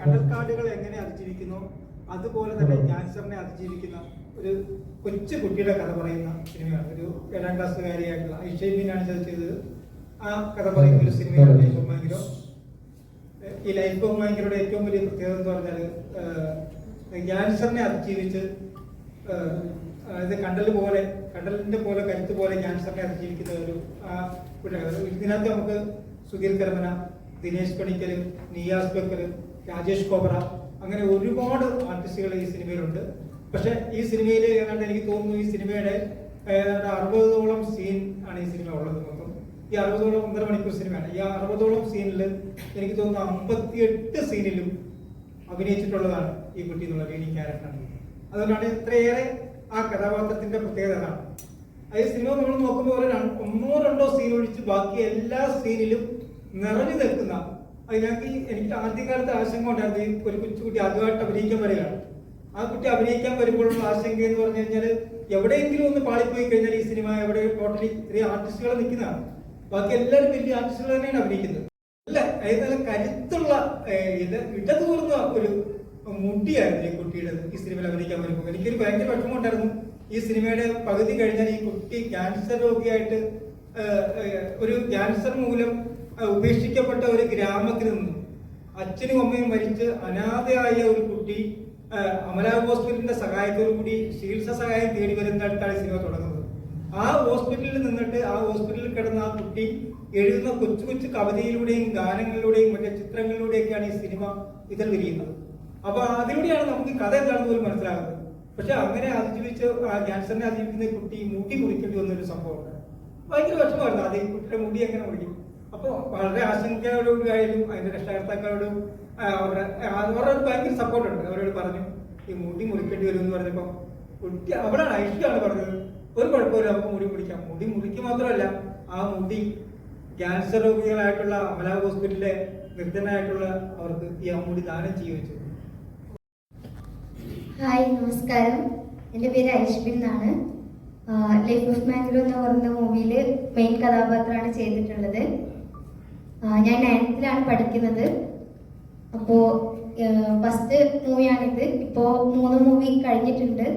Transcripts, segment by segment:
കടൽക്കാടുകൾ എങ്ങനെ അതിജീവിക്കുന്നു? അതുപോലെ തന്നെ ക്യാൻസറിനെ അതിജീവിക്കുന്ന ഒരു കൊച്ചു കുട്ടിയുടെ കഥ പറയുന്ന സിനിമയാണ്. ഒരു ഏഴാം ക്ലാസ്സുകാരിയായിട്ടുള്ള ഐഷൈബിനാണ് ചർച്ച ചെയ്തത്. ആ കഥ പറയുന്ന ഒരു സിനിമയാണ് ലൈഫ് മാങ്കിലോ. ഈ ലൈഫ് മാങ്കിലോടെ ഏറ്റവും വലിയ പ്രത്യേകത എന്ന് പറഞ്ഞാൽ ക്യാൻസറിനെ അതിജീവിച്ച് അതായത് കണ്ടൽ പോലെ കടലിന്റെ പോലെ കരുത്ത് പോലെ ക്യാൻസറിനെ അതിജീവിക്കുന്ന ഒരു ആ ഇതിനകത്ത് നമുക്ക് സുധീർ കരമന ദിനേശ് പണിക്കൽ നിയാസ് ബക്കർ രാജേഷ് കോബ്ര അങ്ങനെ ഒരുപാട് ആർട്ടിസ്റ്റുകൾ ഈ സിനിമയിലുണ്ട്. പക്ഷെ ഈ സിനിമയിൽ ഏതാണ്ട് എനിക്ക് തോന്നുന്നു ഈ സിനിമയുടെ ഏതാണ്ട് അറുപതോളം സീൻ ആണ് ഈ സിനിമ ഉള്ളത് മൊത്തം. ഈ അറുപതോളം ഒന്നര മണിക്കൂർ സിനിമയാണ്. ഈ അറുപതോളം സീനിൽ എനിക്ക് തോന്നുന്നു അമ്പത്തിയെട്ട് സീനിലും അഭിനയിച്ചിട്ടുള്ളതാണ് ഈ കുട്ടി എന്നുള്ള ലീഡിങ് ക്യാരക്ടറാണ് അതുകൊണ്ടാണ് ഇത്രയേറെ ആ കഥാപാത്രത്തിന്റെ പ്രത്യേകത അതാണ് ഈ സിനിമ നമ്മൾ നോക്കുമ്പോൾ ഒന്നോ രണ്ടോ സീൻ ഒഴിച്ച് ബാക്കി എല്ലാ സീനിലും നിറഞ്ഞു നിൽക്കുന്ന അതിനകത്ത് എനിക്ക് ആദ്യകാലത്ത് ആശങ്ക ഉണ്ടായിരുന്നു. ഒരു കൊച്ചുകുട്ടി ആദ്യമായിട്ട് അഭിനയിക്കാൻ വരികയാണ്. ആ കുട്ടി അഭിനയിക്കാൻ വരുമ്പോഴുള്ള ആശങ്ക എന്ന് പറഞ്ഞു കഴിഞ്ഞാൽ എവിടെയെങ്കിലും ഒന്ന് പാളിപ്പോയി കഴിഞ്ഞാൽ ഈ സിനിമ എവിടെ ടോട്ടലി ഇത്രയും ആർട്ടിസ്റ്റുകൾ നിൽക്കുന്നതാണ്. ബാക്കി എല്ലാവരും വലിയ ആർട്ടിസ്റ്റുകൾ തന്നെയാണ് അഭിനയിക്കുന്നത്. അല്ല അതായത് നല്ല കരുത്തുള്ള ഇടതൂർന്ന ഒരു മുട്ടിയായിരുന്നു ഈ കുട്ടിയുടെ ഈ സിനിമയിൽ അഭിനയിക്കാൻ വരുമ്പോൾ. എനിക്കൊരു ഭയങ്കര വിഷമം ഉണ്ടായിരുന്നു. ഈ സിനിമയുടെ പകുതി കഴിഞ്ഞാൽ ഈ കുട്ടി ക്യാൻസർ രോഗിയായിട്ട് ഒരു ക്യാൻസർ മൂലം ഉപേക്ഷിക്കപ്പെട്ട ഒരു ഗ്രാമത്തിൽ നിന്ന് അച്ഛനും അമ്മയും മരിച്ച് അനാഥയായ ഒരു കുട്ടി അമല ഹോസ്പിറ്റലിന്റെ സഹായത്തോടു കൂടി ചികിത്സാ സഹായം തേടി വരുന്നിടത്താണ് സിനിമ തുടങ്ങുന്നത്. ആ ഹോസ്പിറ്റലിൽ നിന്നിട്ട് ആ ഹോസ്പിറ്റലിൽ കിടന്ന ആ കുട്ടി എഴുതുന്ന കൊച്ചു കൊച്ചു കവിതയിലൂടെയും ഗാനങ്ങളിലൂടെയും മറ്റേ ചിത്രങ്ങളിലൂടെയൊക്കെയാണ് ഈ സിനിമ ഇതിൽ വിരിയുന്നത്. അപ്പൊ അതിലൂടെയാണ് നമുക്ക് കഥ എന്താണെന്ന് പോലും മനസ്സിലാകുന്നത്. പക്ഷെ അങ്ങനെ അതിജീവിച്ച് ക്യാൻസറിനെ അതിജീവിക്കുന്ന കുട്ടി മുടി മുറിക്കേണ്ടി വന്ന ഒരു സംഭവമുണ്ട്. ഭയങ്കര വിഷമമായിരുന്നു. അത് കുട്ടിയുടെ മുടി എങ്ങനെ മുറിക്കും അപ്പോൾ വളരെ ആശങ്കയോടുകൂടിയായാലും അതിന്റെ രക്ഷകർത്താക്കളോടും അവരുടെ അവരുടെ ഭയങ്കര സപ്പോർട്ടുണ്ട് അവരോട് പറഞ്ഞു ഈ മുടി മുറിക്കേണ്ടി വരും എന്ന് പറഞ്ഞപ്പോ കുട്ടി അവളാണ് ഐഷ്യാണ് പറഞ്ഞത്. ഒരു കുഴപ്പമില്ല നമുക്ക് മുടി മുറിക്കാം. മുടി മുറിക്ക് മാത്രമല്ല ആ മുടി ക്യാൻസർ രോഗികളായിട്ടുള്ള അമല ഹോസ്പിറ്റലിലെ നിർദ്ധനായിട്ടുള്ള അവർക്ക് ഈ ആ മുടി ദാനം ചെയ്യുകയും ചെയ്തു ഹായ് നമസ്കാരം. എന്റെ പേര് ഐഷ്ബിൻ എന്നാണ്. ലൈഫ് ഓഫ് മാംഗ്രോ എന്ന് പറയുന്ന മൂവിയിൽ മെയിൻ കഥാപാത്രമാണ് ചെയ്തിട്ടുള്ളത്. ഞാൻ നയൻത്തിലാണ് പഠിക്കുന്നത്. അപ്പോ ഫസ്റ്റ് മൂവിയാണിത് ഇപ്പോ മൂന്ന് മൂവി കഴിഞ്ഞിട്ടുണ്ട്.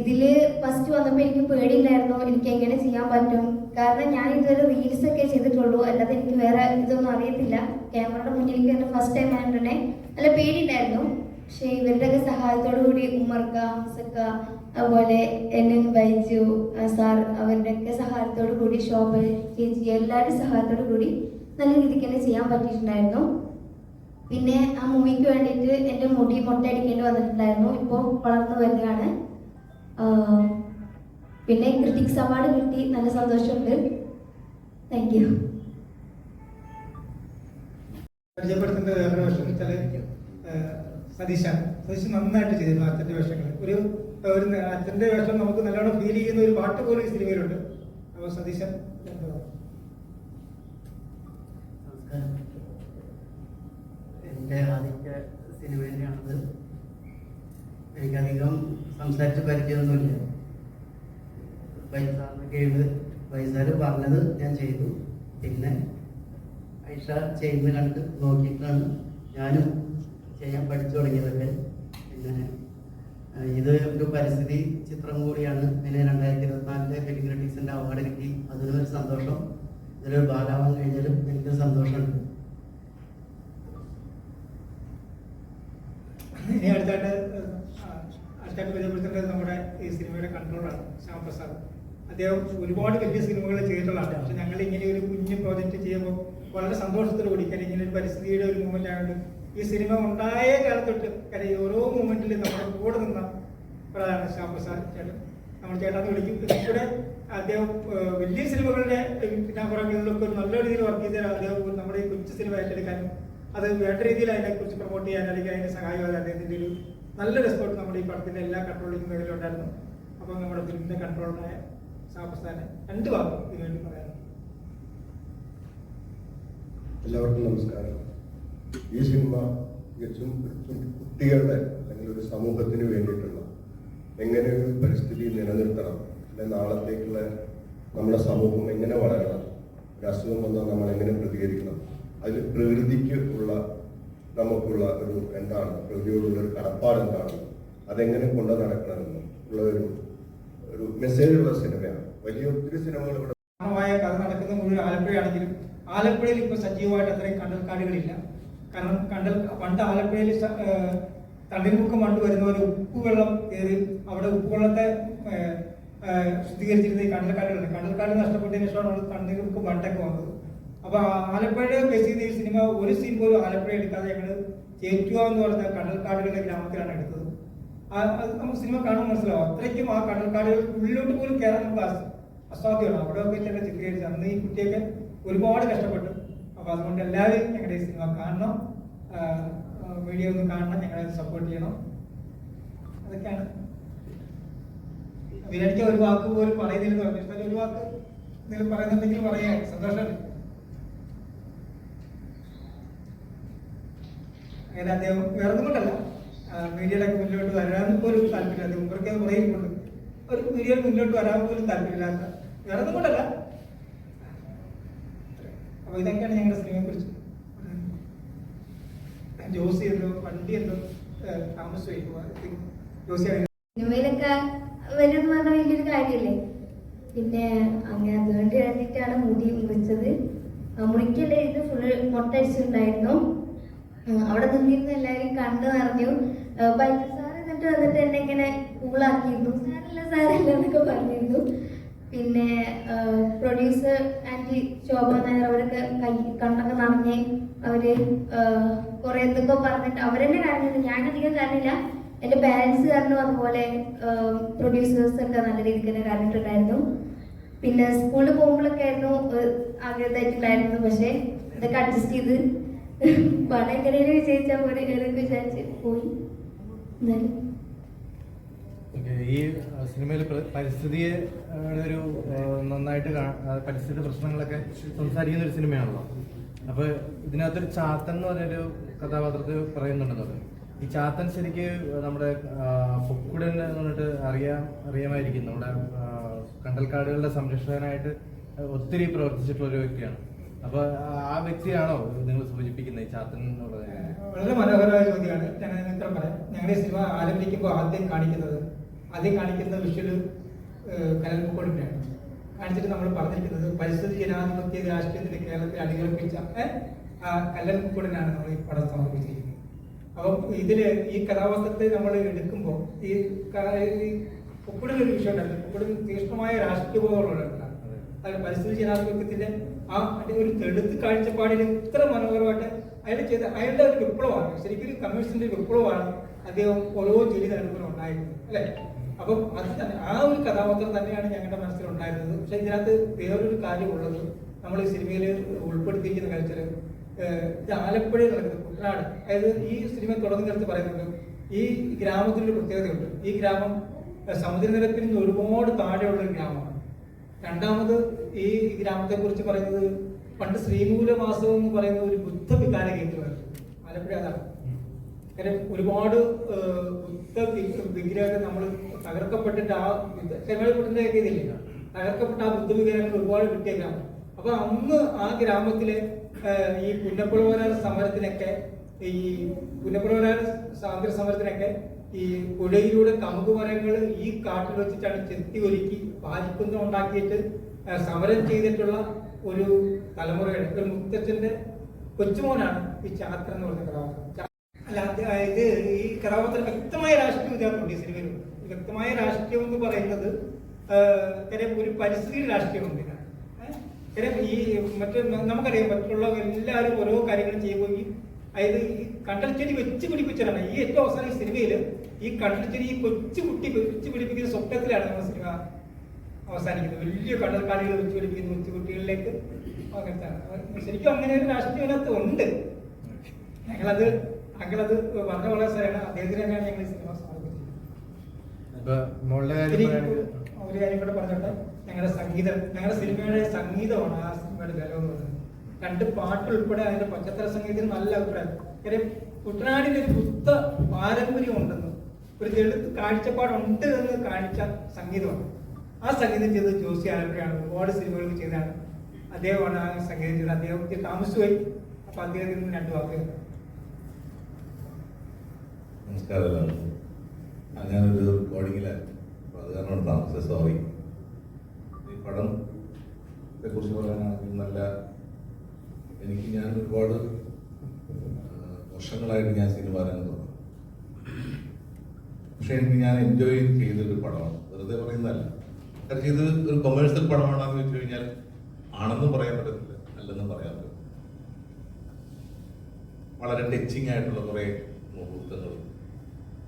ഇതിൽ ഫസ്റ്റ് വന്നപ്പോൾ എനിക്ക് പേടിയുണ്ടായിരുന്നു. എനിക്ക് എങ്ങനെ ചെയ്യാൻ പറ്റും? കാരണം ഞാൻ ഇതുവരെ റീൽസ് ഒക്കെ ചെയ്തിട്ടുള്ളൂ. അല്ലാതെ എനിക്ക് വേറെ ഇതൊന്നും അറിയത്തില്ല. ക്യാമറയുടെ മുന്നിലേക്ക് തന്നെ ഫസ്റ്റ് ടൈം ആയിട്ടുണ്ടെങ്കിൽ നല്ല പേടിയുണ്ടായിരുന്നു. പക്ഷെ ഇവരുടെയൊക്കെ സഹായത്തോടു കൂടി ഉമ്മർക്ക സക്ക അതുപോലെ എൻ ബൈജു സാർ അവരുടെയൊക്കെ സഹായത്തോടു കൂടി ശോഭ ചേച്ചി എല്ലാവരുടെയും സഹായത്തോടു കൂടി നല്ല രീതിക്ക് തന്നെ ചെയ്യാൻ പറ്റിയിട്ടുണ്ടായിരുന്നു. പിന്നെ ആ മൂവിക്ക് വേണ്ടിയിട്ട് എന്റെ മുടി മൊട്ടയടിക്കേണ്ടി വന്നിട്ടുണ്ടായിരുന്നു. ഇപ്പോൾ വളർന്നു വരികയാണ് പിന്നെ ക്രിറ്റിക്സ് അവാർഡ് കിട്ടി. നല്ല സന്തോഷമുണ്ട്. താങ്ക് യു വേറെ ഏഹ്, സതീശാണ്. സതീശ് നന്നായിട്ട് ചെയ്തിരുന്നു അച്ഛന്റെ വേഷങ്ങൾ ഒരു ഒരു അച്ഛന്റെ വേഷം നമുക്ക് നല്ലോണം ഫീൽ ചെയ്യുന്ന ഒരു പാട്ട് പോലും ഈ സിനിമയിലുണ്ട്. അപ്പോൾ സതീശൻ എന്റെ ആദ്യത്തെ സിനിമ തന്നെയാണത്. എനിക്കധികം സംസാരിച്ച് പരിചയമൊന്നുമില്ല. വൈസാറിന് കീഴിൽ വൈസാർ പറഞ്ഞത് ഞാൻ ചെയ്തു. പിന്നെ ഐഷ ചെയ്യുന്നത് കണ്ട് നോക്കിയിട്ടാണ് ഞാനും ചെയ്യാൻ പഠിച്ചു തുടങ്ങിയതൊക്കെ. പിന്നെ ഇത് ഒരു പരിസ്ഥിതി ചിത്രം കൂടിയാണ്. പിന്നെ രണ്ടായിരത്തി ഇരുപത്തിനാലിലെ ഫിലിം ക്രിറ്റിക്സിന്റെ അവാർഡ് കിട്ടി ഒരു സന്തോഷം. ഇതിലൊരു ഭാഗമാവാൻ കഴിഞ്ഞാലും എനിക്ക് സന്തോഷമുണ്ട്. ഇനി നമ്മുടെ ഈ സിനിമയുടെ കൺട്രോളാണ് ശ്യാമപ്രസാദ് അദ്ദേഹം ഒരുപാട് വലിയ സിനിമകൾ ചെയ്തിട്ടുള്ളതാണ്. പക്ഷെ ഞങ്ങൾ ഇങ്ങനെ ഒരു കുഞ്ഞു പ്രോജക്റ്റ് ചെയ്യുമ്പോൾ വളരെ സന്തോഷത്തോടു കൂടി കാര്യം ഇങ്ങനെ ഒരു പരിസ്ഥിതിയുടെ ഒരു മൂമെന്റ് ആയതുകൊണ്ട് ഈ സിനിമ ഉണ്ടായ കാലത്തൊട്ട് കാര്യം ഓരോ മൂമെന്റിലും നമ്മുടെ കൂടെ നിന്ന ഒരാളാണ് ശ്യാമപ്രസാദ് ചേട്ടൻ. നമ്മൾ ചേട്ടാന്ന് വിളിക്കും. ഇവിടെ അദ്ദേഹം വലിയ സിനിമകളുടെ പിന്നാമ്പുറങ്ങളിലൊക്കെ ഒരു നല്ല രീതിയിൽ വർക്ക് ചെയ്ത അദ്ദേഹം. നമ്മുടെ ഈ കൊച്ചു സിനിമ ഏറ്റെടുക്കാനും അത് വേണ്ട രീതിയിൽ അതിനെക്കുറിച്ച് പ്രൊമോട്ട് ചെയ്യാൻ അല്ലെങ്കിൽ അതിനെ സഹായിക്കാതെ അദ്ദേഹത്തിന്റെ ഒരു നല്ല റെസ്പോർട്ട് നമ്മുടെ ഈ പടത്തിന്റെ എല്ലാ കൺട്രോളിംഗ് മേഖലയിലുണ്ടായിരുന്നു അപ്പോൾ നമ്മുടെ ഫിലിമിന്റെ കൺട്രോളറായ സാപ്രസ്ഥാനെ രണ്ട് വാക്കും ഇതിനുവേണ്ടി പറയാനുണ്ട്. എല്ലാവർക്കും നമസ്കാരം. ഈ സിനിമ തികച്ചും കുട്ടികളുടെ അല്ലെങ്കിൽ ഒരു സമൂഹത്തിന് വേണ്ടിയിട്ടുള്ള എങ്ങനെ ഒരു പരിസ്ഥിതി നിലനിർത്തണം അല്ലെ നാളത്തേക്കുള്ള നമ്മുടെ സമൂഹം എങ്ങനെ വളരണം ഒരു അസുഖം വന്നാൽ നമ്മൾ എങ്ങനെ പ്രതികരിക്കണം അതിൽ പ്രകൃതിക്ക് ഉള്ള നമുക്കുള്ള ഒരു എന്താണ് പ്രകൃതിയോടുള്ള ഒരു കടപ്പാട് എന്താണ് അതെങ്ങനെ കൊണ്ടു നടക്കണമെന്ന് ഉള്ള ഒരു ഒരു മെസ്സേജുള്ള സിനിമയാണ്. വലിയ ഒത്തിരി സിനിമകൾ ഇവിടെ കഥ നടക്കുന്ന മുഴുവൻ ആലപ്പുഴയാണെങ്കിലും ആലപ്പുഴയിൽ ഇപ്പോൾ സജീവമായിട്ട് അത്രയും കണ്ടൽക്കാടുകളില്ല. കാരണം കണ്ടൽ പണ്ട് ആലപ്പുഴയിൽ ഏഹ് പണ്ട് വരുന്ന ഒരു ഉപ്പുവെള്ളം കയറി അവിടെ ഉപ്പുവെള്ളത്തെ ശുദ്ധീകരിച്ചിരുന്ന ഈ കണ്ടൽക്കാടുകളുണ്ട് കണ്ടൽക്കാട് നഷ്ടപ്പെട്ടതിന് ശേഷമാണ് അവിടെ തണ്ണീർമുക്കം പണ്ടൊക്കെ വന്നത്. അപ്പൊ ആലപ്പുഴ ബേസ് ചെയ്ത ഈ സിനിമ ഒരു സീൻ പോലും ആലപ്പുഴ എടുക്കാതെ ഞങ്ങൾ ചേറ്റുക എന്ന് പറഞ്ഞ കണ്ടൽക്കാടുകളുടെ ഗ്രാമത്തിലാണ് എടുത്തത്. അത് നമുക്ക് സിനിമ കാണുമ്പോൾ മനസ്സിലാവും. അത്രയ്ക്കും ആ കടൽക്കാടുകൾ ഉള്ളിലോട്ട് പോലും കയറാൻ നമുക്ക് അസാധ്യമാണ്. അവിടെ ഒക്കെ തന്നെ ചിത്രീകരിച്ച് അന്ന് ഈ കുട്ടിയൊക്കെ ഒരുപാട് കഷ്ടപ്പെട്ടു. അപ്പൊ അതുകൊണ്ട് എല്ലാവരും ഞങ്ങളുടെ ഈ സിനിമ കാണണം. വീഡിയോ ഒന്ന് കാണണം. ഞങ്ങളെ സപ്പോർട്ട് ചെയ്യണം. അതൊക്കെയാണ്. വിരടിക്ക ഒരു വാക്ക് പോലും പറയുന്നില്ലെന്ന് പറഞ്ഞു ഒരു വാക്ക് എന്തെങ്കിലും പറയുന്നുണ്ടെങ്കിൽ പറയാം. സന്തോഷം. അങ്ങനെ അദ്ദേഹം വേറെ കൊണ്ടല്ല മീഡിയയിലൊക്കെ മുന്നോട്ട് വരാൻ പോലും താല്പര്യമില്ല മുമ്പൊക്കെ പറയുന്നുണ്ട്. ഒരു മീഡിയയിൽ മുന്നോട്ട് വരാൻ പോലും താല്പര്യമില്ലാത്ത വേറെ കൊണ്ടല്ല അപ്പൊ ഇതൊക്കെയാണ് ഞങ്ങളുടെ സിനിമയെ കുറിച്ച്. ജോസി എന്തോ വണ്ടി എന്തോ പറഞ്ഞ പിന്നെ അങ്ങനെ അതുകൊണ്ട് മുടി മുറിച്ചത്. മുറിക്കല്ലേ ഇത് ഫുള്ള് മൊട്ടടിച്ചിട്ടുണ്ടായിരുന്നു അവിടെ നിന്നിരുന്ന എല്ലാവരും കണ്ടു നിറഞ്ഞു ബൈക്ക് സാർ എന്നിട്ട് വന്നിട്ട് എന്നെ ഇങ്ങനെ കൂളാക്കിയിരുന്നു സാറല്ല സാറല്ല എന്നൊക്കെ പറഞ്ഞിരുന്നു. പിന്നെ പ്രൊഡ്യൂസർ ആൻഡ് ശോഭ നായർ അവരൊക്കെ കൈ കണ്ണൊക്കെ നിറഞ്ഞ് അവർ കുറെ എന്തൊക്കെ പറഞ്ഞിട്ട് അവരെന്നെ കാണുന്നില്ല ഞാൻ അധികം കരഞ്ഞില്ല എന്റെ പാരൻസ് കാരണം അതുപോലെ പ്രൊഡ്യൂസേഴ്സ് ഒക്കെ നല്ല രീതിക്ക് തന്നെ കരഞ്ഞിട്ടുണ്ടായിരുന്നു പിന്നെ സ്കൂളിൽ പോകുമ്പോഴൊക്കെ ആയിരുന്നു ആഗ്രഹമായിട്ടുണ്ടായിരുന്നു. പക്ഷെ അതൊക്കെ അഡ്ജസ്റ്റ് ചെയ്ത് പണം എങ്ങനെയും വിജയിച്ചാൽ പോലെ വിചാരിച്ച് പോയി. എന്നാലും ഈ സിനിമയിൽ പരിസ്ഥിതിയെ ഒരു നന്നായിട്ട് പരിസ്ഥിതി പ്രശ്നങ്ങളൊക്കെ സംസാരിക്കുന്ന ഒരു സിനിമയാണല്ലോ. അപ്പോൾ ഇതിനകത്തൊരു ചാത്തൻ എന്ന് പറഞ്ഞൊരു കഥാപാത്രത്തിൽ പറയുന്നുണ്ടെന്നത് ഈ ചാത്തൻ ശരിക്ക് നമ്മുടെ പൊക്കുടൻ എന്ന് പറഞ്ഞിട്ട് അറിയാം അറിയാമായിരിക്കും. നമ്മുടെ കണ്ടൽക്കാടുകളുടെ സംരക്ഷകനായിട്ട് ഒത്തിരി പ്രവർത്തിച്ചിട്ടുള്ള ഒരു വ്യക്തിയാണ്. അപ്പൊ ആ- വ്യക്തിയാണോ നിങ്ങൾ സൂചിപ്പിക്കുന്നത് ചാത്തൻ എന്നുള്ളത്? വളരെ മനോഹരമായ ചോദ്യമാണ്. ഞാൻ ഞങ്ങളുടെ സിനിമ ആരംഭിക്കുമ്പോൾ ആദ്യം കാണിക്കുന്നത് ആദ്യം കാണിക്കുന്ന വിഷ്വൽ കലൽമുക്കോടിനെയാണ് കാണിച്ചിട്ട് നമ്മൾ പറഞ്ഞിരിക്കുന്നത് പരിസ്ഥിതി ജനാധിപത്യ രാഷ്ട്രീയത്തിന് കേരളത്തിൽ ആ കല്ലൽമുക്കോടിനാണ് നമ്മൾ ഈ പടം സമർപ്പിച്ചിരിക്കുന്നത്. അപ്പം ഇതിൽ ഈ കഥാപാത്രത്തെ നമ്മൾ എടുക്കുമ്പോൾ ഈ കുക്കുടൻ ഒരു വിഷയം ഉണ്ടല്ലോ കുക്കുടൻ തീക്ഷ്ണമായ രാഷ്ട്രീയ ബോധമുള്ള അതായത് പരിസ്ഥിതി ജനാധിപത്യത്തിന്റെ ആ അതിന്റെ ഒരു തെടുത്ത് കാഴ്ചപ്പാടിന് ഇത്ര മനോഹരമായിട്ട് അയാൾ ചെയ്ത അയാളുടെ ഒരു വിപ്ലവമാണ്. ശരിക്കും കമ്മ്യൂണിസ്റ്റിന്റെ വിപ്ലവമാണ് അദ്ദേഹം ഓരോ ജോലി നടക്കുമ്പോൾ ഉണ്ടായിരുന്നത് അല്ലെ? അപ്പം അത് തന്നെ ആ ഒരു കഥാപാത്രം തന്നെയാണ് ഞങ്ങളുടെ മനസ്സിൽ ഉണ്ടായിരുന്നത് പക്ഷെ ഇതിനകത്ത് വേറൊരു കാര്യമുള്ളത് നമ്മൾ ഈ സിനിമയിൽ ഉൾപ്പെടുത്തിയിരിക്കുന്ന ഏഹ് ഇത് ആലപ്പുഴയിൽ നടക്കുന്നത് കുട്ടനാട് അതായത് ഈ സിനിമ തുടങ്ങുന്നിടത്ത് പറയുന്നുണ്ട് ഈ ഗ്രാമത്തിലൊരു പ്രത്യേകതയുണ്ട്. ഈ ഗ്രാമം സമുദ്രനിരപ്പിൽ നിന്ന് ഒരുപാട് താഴെയുള്ള ഒരു ഗ്രാമമാണ്. രണ്ടാമത് ഈ ഗ്രാമത്തെ കുറിച്ച് പറയുന്നത് പണ്ട് ശ്രീമൂലവാസം എന്ന് പറയുന്ന ഒരു ബുദ്ധ വികാര കേന്ദ്രമായിരുന്നു. ആലപ്പുഴ അതാണ്. കാര്യം ഒരുപാട് ബുദ്ധ വിഗ്രഹങ്ങൾ നമ്മൾ തകർക്കപ്പെട്ടിട്ട് ആ ഒക്കെ ഇതില്ല? തകർക്കപ്പെട്ട ആ ബുദ്ധ വിഗ്രഹങ്ങൾ ഒരുപാട് കിട്ടിയ ഗ്രാമം അപ്പൊ അന്ന് ആ ഗ്രാമത്തിലെ ഈ പുന്നപ്പുഴവരാർ സമരത്തിനൊക്കെ ഈ പുന്നപ്പുഴവരാർ സ്വാതന്ത്ര്യ സമരത്തിനൊക്കെ ഈ പുഴയിലൂടെ കമുക് മരങ്ങൾ ഈ കാട്ടിൽ വെച്ചിട്ടാണ് ചെത്തി ഒരുക്കി പാലിക്കുന്ന ഉണ്ടാക്കിയിട്ട് സമരം ചെയ്തിട്ടുള്ള ഒരു തലമുറയുടെ ഒരു മുത്തച്ഛന്റെ കൊച്ചുമോനാണ് ഈ ചാത്ര എന്ന് പറഞ്ഞ കഥാപാത്രം. ഇത് ഈ കഥാപാത്രം വ്യക്തമായ രാഷ്ട്രീയം ഇതിനകത്തുണ്ട് ഈ സിനിമയിൽ. വ്യക്തമായ രാഷ്ട്രീയം എന്ന് പറയുന്നത് ഏഹ്, ഒരു പരിസ്ഥിതി രാഷ്ട്രീയമുണ്ട്. ഏഹ്? ഈ മറ്റു നമുക്കറിയാം മറ്റുള്ള എല്ലാവരും ഓരോ കാര്യങ്ങളും ചെയ്യുമ്പോൾ ഈ അതായത് ഈ കണ്ടൽച്ചെടി വെച്ച് പിടിപ്പിച്ചതാണ്. ഈ ഏറ്റവും അവസാനം ഈ സിനിമയിൽ ഈ കണ്ടൽച്ചെടി ഈ കൊച്ചു കുട്ടി വെച്ച് പിടിപ്പിക്കുന്ന സ്വപ്നത്തിലാണ് നമ്മുടെ സിനിമ അവസാനിക്കുന്നത്. വലിയ കണ്ടൽക്കാടികൾ വെച്ച് പിടിപ്പിക്കുന്ന കൊച്ചു കുട്ടികളിലേക്ക്. ശരിക്കും അങ്ങനെ ഒരു രാഷ്ട്രീയം ഉണ്ട്. ഞങ്ങളത് ഞങ്ങളത് പറഞ്ഞ വളരെ സ്ഥലമാണ് അദ്ദേഹത്തിന് തന്നെയാണ് ഞങ്ങൾ ഈ സിനിമ ഒരു കാര്യം കൂടെ പറഞ്ഞോട്ടെ? ഞങ്ങളുടെ സംഗീതം ഞങ്ങളുടെ സിനിമയുടെ സംഗീതമാണ് ആ സിനിമയുടെ ബലം എന്ന് പറയുന്നത്. രണ്ട് പാട്ട് ഉൾപ്പെടെ അതിന്റെ പച്ചത്തര സംഗീതത്തിന് നല്ല അഭിപ്രായം. കാര്യം കുട്ടനാടിന് ഒരു ബുദ്ധ പാരമ്പര്യം ഉണ്ടെന്ന് ഒരു തെളിത്ത് കാഴ്ചപ്പാടുണ്ട് എന്ന് കാണിച്ച സംഗീതമാണ്. ആ സംഗീതം ചെയ്തത് ജോസി ആലപ്പുഴയാണ്. ഒരുപാട് സിനിമകൾ ചെയ്തതാണ് അദ്ദേഹമാണ് ആ സംഗീതം ചെയ്തത്. അദ്ദേഹം ഇത്തിരി താമസിച്ചു പോയി. അപ്പൊ അദ്ദേഹത്തിൽ നിന്ന് രണ്ട് വാക്ക് കേൾക്കാം. നമസ്കാരം എല്ലാവർക്കും ഞാനൊരു റെക്കോർഡിങ്ങിലായിരുന്നു അപ്പോൾ അത് കാരണം ഉണ്ടാവും സോറി ഈ പടം കുറിച്ച് പറയാനാണെങ്കിൽ നല്ല എനിക്ക് ഞാൻ ഒരുപാട് വർഷങ്ങളായിട്ട് ഞാൻ സിനിമ രംഗത്ത് തുടങ്ങി. പക്ഷെ എനിക്ക് ഞാൻ എൻജോയ് ചെയ്തൊരു പടമാണ്. വെറുതെ പറയുന്നതല്ല. കാരണം ഇത് ഒരു കൊമേഴ്സ്യൽ പടമാണെന്ന് വെച്ച് കഴിഞ്ഞാൽ ആണെന്നും പറയാൻ പറ്റത്തില്ല അല്ലെന്നും പറയാൻ പറ്റത്തില്ല. വളരെ ടച്ചിങ് ആയിട്ടുള്ള കുറേ മുഹൂർത്തങ്ങളും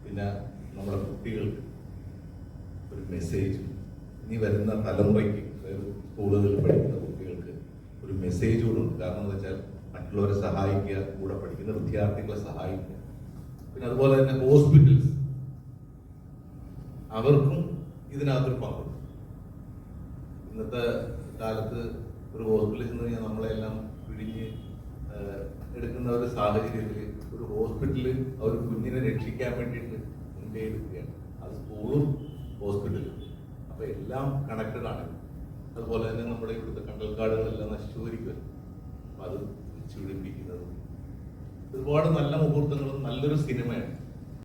പിന്നെ നമ്മുടെ കുട്ടികൾക്ക് ഒരു മെസ്സേജ് ഇനി വരുന്ന തലമുറയ്ക്ക് സ്കൂളുകളിൽ പഠിക്കുന്ന കുട്ടികൾക്ക് ഒരു മെസ്സേജ് കൂടെ ഉണ്ട്. കാരണം എന്ന് വെച്ചാൽ മറ്റുള്ളവരെ സഹായിക്കുക കൂടെ പഠിക്കുന്ന വിദ്യാർത്ഥികളെ സഹായിക്കുക. പിന്നെ അതുപോലെ തന്നെ ഹോസ്പിറ്റൽസ് അവർക്കും ഇതിനകത്തൊരു പങ്കുണ്ട്. ഇന്നത്തെ കാലത്ത് ഒരു ഹോസ്പിറ്റലിൽ ചെന്ന് കഴിഞ്ഞാൽ നമ്മളെല്ലാം പിഴിഞ്ഞ് എടുക്കുന്ന ഒരു സാഹചര്യത്തിൽ ഒരു ഹോസ്പിറ്റലിൽ ഒരു കുഞ്ഞിനെ രക്ഷിക്കാൻ വേണ്ടിയിട്ട് മുൻകൈ എടുക്കുകയാണ് അത് സ്കൂളും ഹോസ്പിറ്റലും. അപ്പൊ എല്ലാം കണക്റ്റഡ് ആണ്. അതുപോലെ തന്നെ നമ്മുടെ ഇവിടുത്തെ കണ്ടൽക്കാടുകളെല്ലാം നശിച്ചു വരിക്കുക അപ്പൊ അത് തിരിച്ചു പിടിപ്പിക്കുന്നതും ഒരുപാട് നല്ല മുഹൂർത്തങ്ങളും നല്ലൊരു സിനിമയാണ്.